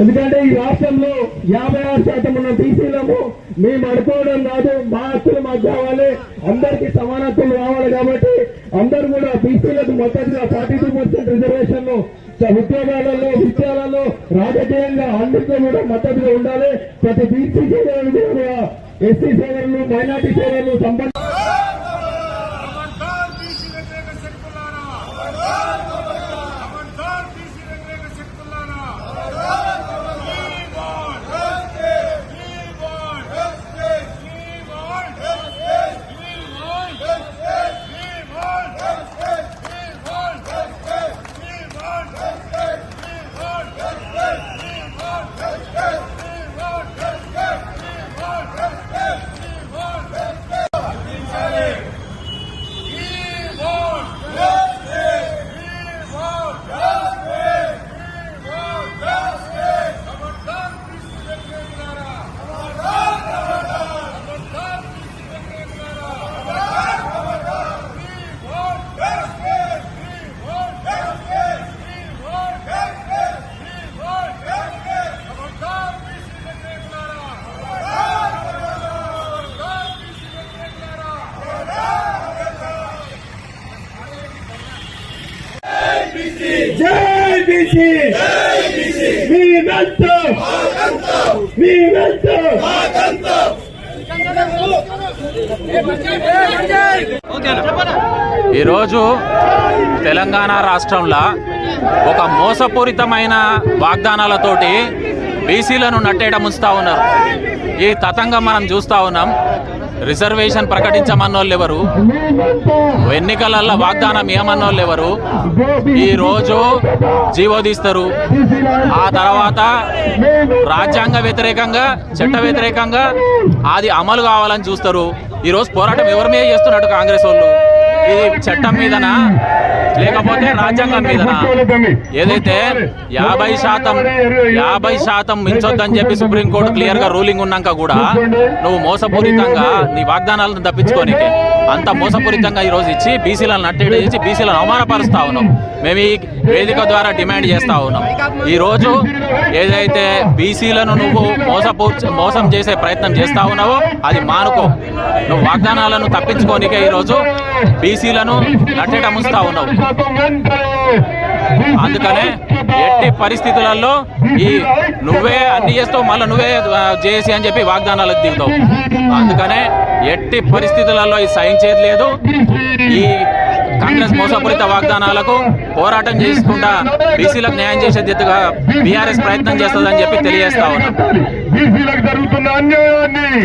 ఎందుకంటే ఈ రాష్ట్రంలో యాభై ఆరు శాతం ఉన్న బీసీలము మేము అనుకోవడం కాదు మా హక్కులు మాకు కావాలి అందరికీ సమానత్వం రావాలి కాబట్టి అందరూ కూడా బీసీలకు మొత్తంగా ఫార్టీ టూ పర్సెంట్ రిజర్వేషన్ ఉద్యోగాలలో విద్యాలలో రాజకీయంగా అందరితో కూడా మద్దతుగా ఉండాలి. ప్రతి బీసీ సోదరులు ఎస్సీ సోదరులు మైనార్టీ సోదరులు సంబంధ జై బీసీ. మీ వెంట ఈరోజు తెలంగాణ రాష్ట్రంలో ఒక మోసపూరితమైన వాగ్దానాలతోటి బీసీలను నట్టేయడం ఉంచుతా ఉన్నారు. ఈ తతంగం మనం చూస్తూ ఉన్నాం. రిజర్వేషన్ ప్రకటించమన్నోళ్ళు ఎవరు? ఎన్నికలలో వాగ్దానం ఏమన్నోళ్ళు ఎవరు? ఈ రోజు జీవో తీస్తారు. ఆ తర్వాత రాజ్యాంగ వ్యతిరేకంగా చట్ట వ్యతిరేకంగా అది అమలు కావాలని చూస్తారు. ఈరోజు పోరాటం ఎవరి మీద చేస్తున్నట్టు కాంగ్రెస్ వాళ్ళు? ఇది చట్టం మీదనా? లేకపోతే రాజ్యాంగం మీద ఏదైతే యాభై శాతం యాభై శాతం మించొద్దని చెప్పి సుప్రీంకోర్టు క్లియర్గా రూలింగ్ ఉన్నాక కూడా నువ్వు మోసపూరితంగా నీ వాగ్దానాలను తప్పించుకోనికి. అంత మోసపూరితంగా ఈ రోజు ఇచ్చి బీసీలను నట్టేడు ఇచ్చి బీసీలను అవమానపరుస్తూ ఉన్నాం. మేము ఈ వేదిక ద్వారా డిమాండ్ చేస్తా ఉన్నాం. ఈ రోజు ఏదైతే బీసీలను నువ్వు మోసపూ మోసం చేసే ప్రయత్నం చేస్తా ఉన్నావో అది మానుకో. నువ్వు వాగ్దానాలను తప్పించుకోనికే ఈరోజు బీసీలను నట్టేట ముంచుతా ఉన్నావు. అందుకనే ఎట్టి పరిస్థితులలో ఈ నువ్వే అన్ని చేస్తావు మళ్ళీ నువ్వే చేసి అని చెప్పి వాగ్దానాలకు దిగుతావు. అందుకనే ఎట్టి పరిస్థితులలో ఇది సహించేది లేదు. ఈ కాంగ్రెస్ మోసపూరిత వాగ్దానాలకు పోరాటం చేసుకుంటా బీసీలకు న్యాయం చేసే దిద్దుగా బీఆర్ఎస్ ప్రయత్నం చేస్తుందని చెప్పి తెలియజేస్తా ఉన్నాం.